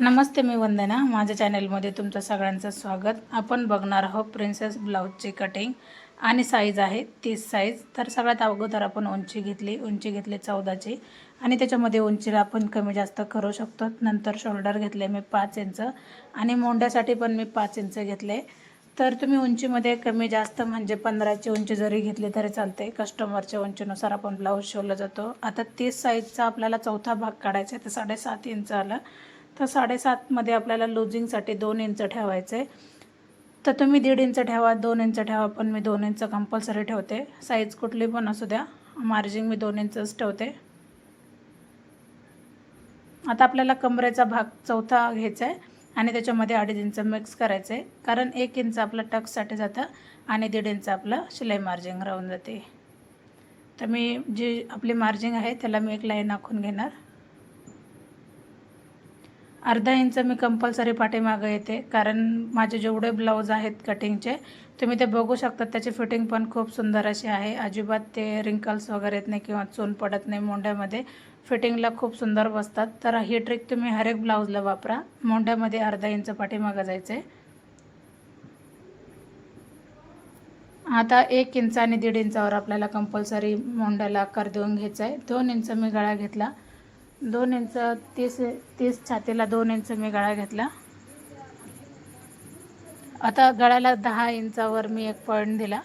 नमस्ते मी वंदना. माझ्या चॅनलमध्ये तुमचं सगळ्यांचं स्वागत. आपण बघणार आहोत प्रिन्सेस ब्लाऊजची कटिंग आणि साईज आहे तीस साईज तर सगळ्यात अगोदर आपण उंची घेतली. उंची घेतली चौदाची. आणि त्याच्यामध्ये उंचीला आपण कमी जास्त करू शकतो. नंतर शोल्डर घेतले मी पाच इंच आणि मोंड्यासाठी पण मी पाच इंच घेतले. तर तुम्ही उंचीमध्ये कमी जास्त म्हणजे पंधराची उंची जरी घेतली तरी चालते. कस्टमरच्या उंचीनुसार आपण ब्लाऊज शिवला जातो. आता तीस साईजचा आपल्याला चौथा भाग काढायचा आहे. तर साडेसात इंच आलं. तर साडेसातमध्ये आपल्याला लुझिंगसाठी दोन इंच ठेवायचं. आहे तर तुम्ही दीड इंच ठेवा दोन इंच ठेवा पण मी दोन इंच कंपल्सरी ठेवते. साईज कुठली पण असू द्या मार्जिंग मी दोन इंचच ठेवते. आता आपल्याला कमरेचा भाग चौथा घ्यायचा आहे आणि त्याच्यामध्ये अडीच इंच मिक्स करायचं आहे. कारण एक इंच आपलं टक्ससाठी जातं आणि दीड इंच आपलं शिलाई मार्जिंग राहून जाते. तर मी जी आपली मार्जिंग आहे त्याला मी एक लाईन आखून घेणार. अर्धा इंच मी कंपल्सरी पाठीमागं येते कारण माझे जेवढे ब्लाऊज आहेत कटिंगचे तुम्ही ते बघू शकता. त्याची फिटिंग पण खूप सुंदर अशी आहे. अजिबात ते रिंकल्स वगैरे येत नाही किंवा चून पडत नाही मोंड्यामध्ये फिटिंगला खूप सुंदर बसतात. तर ही ट्रिक तुम्ही हर एक ब्लाऊजला वापरा. मोंड्यामध्ये अर्धा इंच पाठीमागं जायचं आहे आता एक इंच आणि दीड इंचावर आपल्याला कंपल्सरी मोंड्याला आकार देऊन घ्यायचा आहे दोन इंच मी गळा घेतला. दोन इंच तीस तीस छातीला दोन इंच मी गळा घेतला. आता गळ्याला दहा इंचावर मी एक पॉईंट दिला.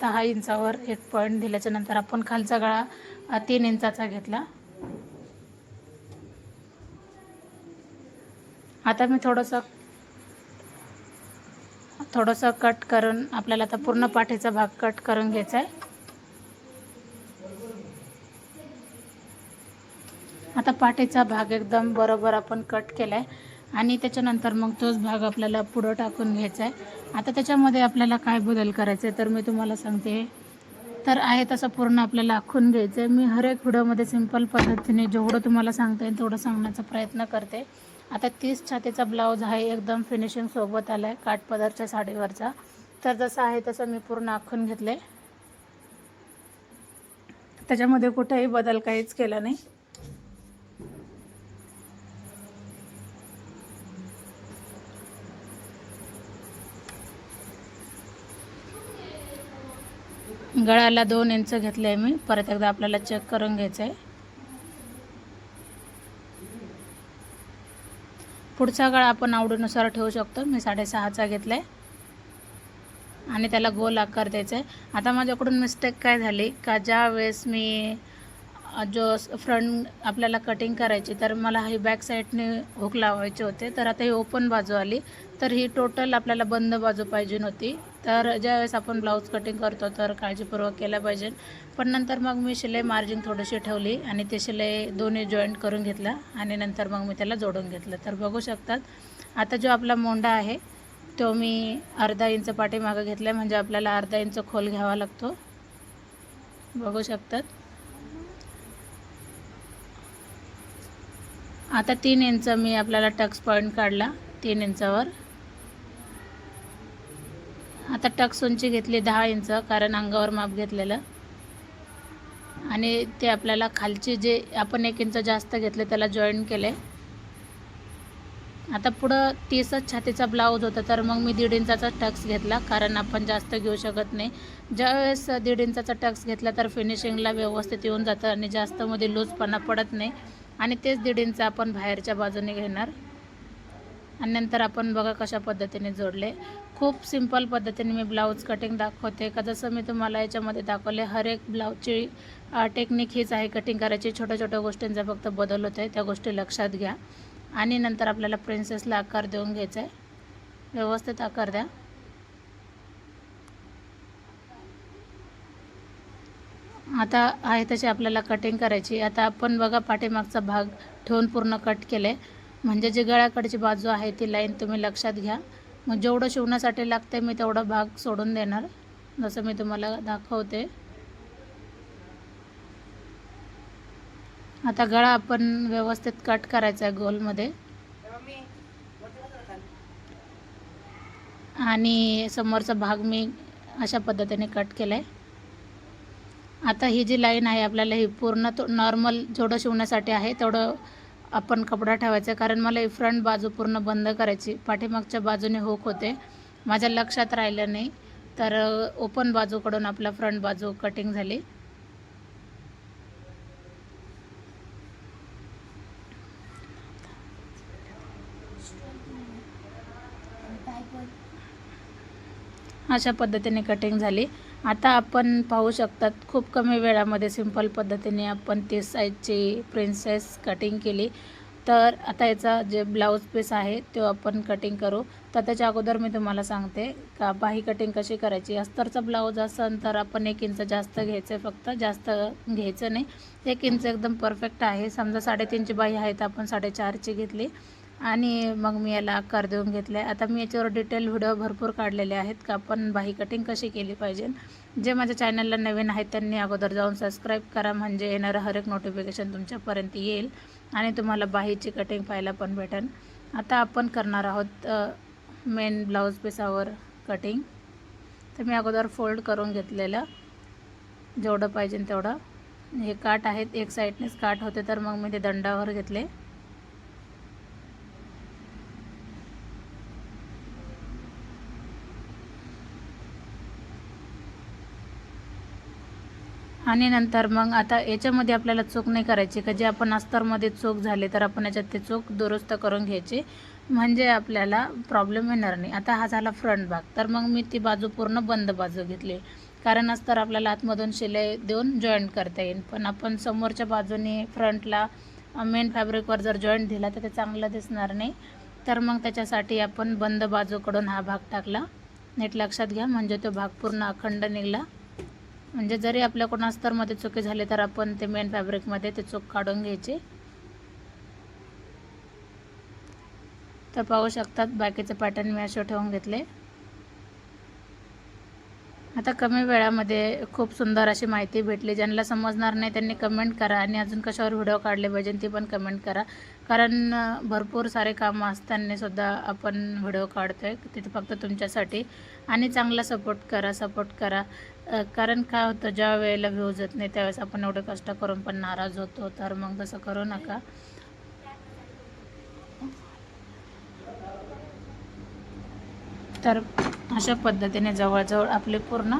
दहा इंचावर एक पॉईंट दिल्याच्या नंतर आपण खालचा गळा तीन इंचाचा घेतला. आता मी थोडंसं थोडंसं कट करून आपल्याला आता पूर्ण पाठीचा भाग कट करून घ्यायचा आहे. आता पाठीचा भाग एकदम बरोबर आपण कट केला आहे आणि त्याच्यानंतर मग तोच भाग आपल्याला पुढं टाकून घ्यायचा आहे आता त्याच्यामध्ये आपल्याला काय बदल करायचे तर मी तुम्हाला सांगते. तर आहे तसं पूर्ण आपल्याला आखून घ्यायचं आहे मी हर एक व्हिडिओमध्ये सिंपल पद्धतीने जेवढं तुम्हाला सांगता येईल तेवढं सांगण्याचा प्रयत्न करते. आता तीस छातीचा ब्लाऊज आहे एकदम फिनिशिंग सोबत आला आहे काठपदरच्या साडीवरचा. तर जसं आहे तसं मी पूर्ण आखून घेतले त्याच्यामध्ये कुठेही बदल काहीच केला नाही. गळाला दोन इंच घेतलं आहे मी. परत एकदा आपल्याला चेक करून घ्यायचं आहे पुढचा गळा आपण आवडीनुसार ठेवू शकतो. मी साडेसहाचा घेतला आहे आणि त्याला गोल आकार द्यायचा आहे आता माझ्याकडून मिस्टेक काय झाली? का ज्या वेळेस मी जो फ्रंट आपल्याला कटिंग करायची तर मला ही बॅक साईडने हुक लावायचे होते. तर आता ही ओपन बाजू आली. तर ही टोटल आपल्याला बंद बाजू पाहिजे नव्हती. तर ज्यावेळेस आपण ब्लाऊज कटिंग करतो तर काळजीपूर्वक केलं पाहिजे. पण नंतर मग मी शिलाई मार्जिन थोडीशी ठेवली आणि ते शिलाई दोन्ही जॉईंट करून घेतला आणि नंतर मग मी त्याला जोडून घेतलं. तर बघू शकतात आता जो आपला मोंडा आहे तो मी अर्धा इंच पाठीमागं घेतला म्हणजे आपल्याला अर्धा इंच खोल घ्यावा लागतो. बघू शकतात. आता तीन इंच मी आपल्याला टक्स पॉईंट काढला. तीन इंचावर आता टक्स उंची घेतली दहा इंच कारण अंगावर माप घेतलेलं. आणि ते आपल्याला खालची जे आपण एक इंच जास्त घेतले त्याला जॉईन केले. आता पुढं तीसच छातीचा ब्लाऊज होता तर मग मी दीड इंचाचा टक्स घेतला कारण आपण जास्त घेऊ शकत नाही. ज्यावेळेस दीड इंचाचा टक्स घेतला तर फिनिशिंगला व्यवस्थित येऊन जातं आणि जास्त मध्ये लूजपणा पडत नाही. आणि तेच दीड इंच आपण बाहेरच्या बाजूने घेणार. आणि नंतर आपण बघा कशा पद्धतीने जोडले. खूप सिंपल पद्धतीने मी ब्लाऊज कटिंग दाखवते. का जसं मी तुम्हाला याच्यामध्ये दाखवले हर एक ब्लाऊजची टेक्निक हीच आहे कटिंग करायची. छोट्या छोट्या गोष्टींचा फक्त बदल होत आहे त्या गोष्टी लक्षात घ्या. आणि नंतर आपल्याला प्रिन्सेसला आकार देऊन घ्यायचा आहे व्यवस्थित आकार द्या. आता आहे तशी आपल्याला कटिंग करायची. आता आपण बघा पाठीमागचा भाग ठेवून पूर्ण कट केले म्हणजे जी गळ्याकडची बाजू आहे ती लाईन तुम्ही लक्षात घ्या. मग जेवढं शिवण्यासाठी लागते मी तेवढा भाग सोडून देणार. जसं मी तुम्हाला दाखवते. आता गळा आपण व्यवस्थित कट करायचा आहे गोलमध्ये आणि समोरचा भाग मी अशा पद्धतीने कट केला आहे आता ही जी लाईन आहे आपल्याला ही पूर्ण तो नॉर्मल जेवढं शिवण्यासाठी आहे तेवढं आपण कपडा ठेवायचा. कारण मला ही फ्रंट बाजू पूर्ण बंद करायची. पाठीमागच्या बाजूने होक होते. माझ्या लक्षात राहिलं नाही. तर ओपन बाजूकडून आपला फ्रंट बाजू कटिंग झाली. अशा पद्धतीने कटिंग झाली. आता आपण पाहू शकतात खूप कमी वेळामध्ये सिंपल पद्धतीने आपण तीस साईजची प्रिन्सेस कटिंग केली. तर आता याचा जे ब्लाऊज पीस आहे तो आपण कटिंग करू. तर त्याच्या अगोदर मी तुम्हाला सांगते का बाही कटिंग कशी करायची? अस्तरचा ब्लाऊज असेल तर आपण एक इंच जास्त घ्यायचं आहे फक्त जास्त घ्यायचं नाही. एक इंच एकदम परफेक्ट आहे. समजा साडेतीनची बाही आहे तर आपण साडेचारची घेतली. आणि मग मी याला आकार देऊन घेतला आहे आता मी याच्यावर डिटेल व्हिडिओ भरपूर काढलेले आहेत का आपण बाही कटिंग कशी केली पाहिजे? जे माझ्या चॅनलला नवीन आहेत त्यांनी अगोदर जाऊन सबस्क्राईब करा म्हणजे येणारं हर एक नोटिफिकेशन तुमच्यापर्यंत येईल आणि तुम्हाला बाहीची कटिंग पाहायला पण भेटेल. आता आपण करणार आहोत मेन ब्लाऊज पिसावर कटिंग तर मी अगोदर फोल्ड करून घेतलेलं. जेवढं पाहिजे तेवढं. हे काठ आहेत एक साईडनेच काठ होते तर मग मी ते दंडावर घेतले. आणि नंतर मग आता याच्यामध्ये आपल्याला चूक नाही करायची का? जे आपण अस्तरमध्ये चूक झाले तर आपण याच्यात ते चूक दुरुस्त करून घ्यायची. म्हणजे आपल्याला प्रॉब्लेम येणार नाही. आता हा झाला फ्रंट भाग. तर मग मी ती बाजू पूर्ण बंद बाजू घेतली. कारण अस्तर आपल्याला आतमधून शिलाई देऊन जॉईंट करता येईल. पण आपण समोरच्या बाजूने फ्रंटला मेन फॅब्रिकवर जर जॉईंट दिला तर ते चांगलं दिसणार नाही. तर मग त्याच्यासाठी आपण बंद बाजूकडून हा भाग टाकला. नीट लक्षात घ्या. म्हणजे तो भाग पूर्ण अखंड निघाला. म्हणजे जरी आपल्याकडून अस्तरमध्ये चुकी झाली तर आपण ते मेन फॅब्रिकमध्ये ते चूक काढून घ्यायची. तर पाहू शकतात बाकीचे पॅटर्न मी असे ठेवून घेतले. आता कमी वेळामध्ये खूप सुंदर अशी माहिती भेटली. ज्यांना समजणार नाही त्यांनी कमेंट करा आणि अजून कशावर व्हिडिओ काढले पाहिजे ती पण कमेंट करा. कारण भरपूर सारे कामं असताना सुद्धा आपण व्हिडिओ काढतो आहे तिथे फक्त तुमच्यासाठी. आणि चांगला सपोर्ट करा सपोर्ट करा. कारण काय होतं? ज्या वेळेला व्ह्यूज येत नाही त्यावेळेस आपण एवढे कष्ट करून पण नाराज होतो. तर मग तसं करू नका. तर अशा पद्धतीने जवळजवळ आपले पूर्ण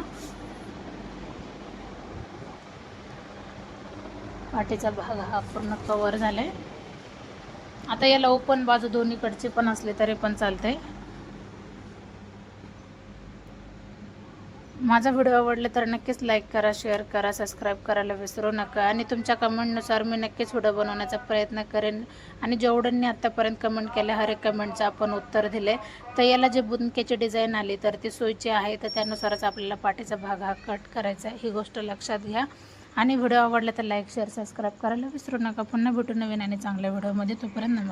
पाठीचा भाग हा पूर्ण कवर झाला आहे आता याला ओपन बाजू दोन्हीकडचे पण असले तरी पण चालतंय. माझा व्हिडिओ आवडला तर नक्कीच लाईक करा शेअर करा सबस्क्राईब करायला विसरू नका. आणि तुमच्या कमेंटनुसार मी नक्कीच व्हिडिओ बनवण्याचा प्रयत्न करेन. आणि जेवढ्यांनी आत्तापर्यंत कमेंट केल्या हर एक कमेंटचं आपण उत्तर दिले. तर याला जे बुंदक्याची डिझाईन आली तर ती सोयीची आहे. तर त्यानुसारच आपल्याला पाठीचा भाग हा कट करायचा आहे. ही गोष्ट लक्षात घ्या. आणि व्हिडिओ आवडला तर लाईक शेअर सबस्क्राईब करायला विसरू नका. पुन्हा भेटू नवीन आणि चांगल्या व्हिडिओमध्ये. तोपर्यंत नमस्कार.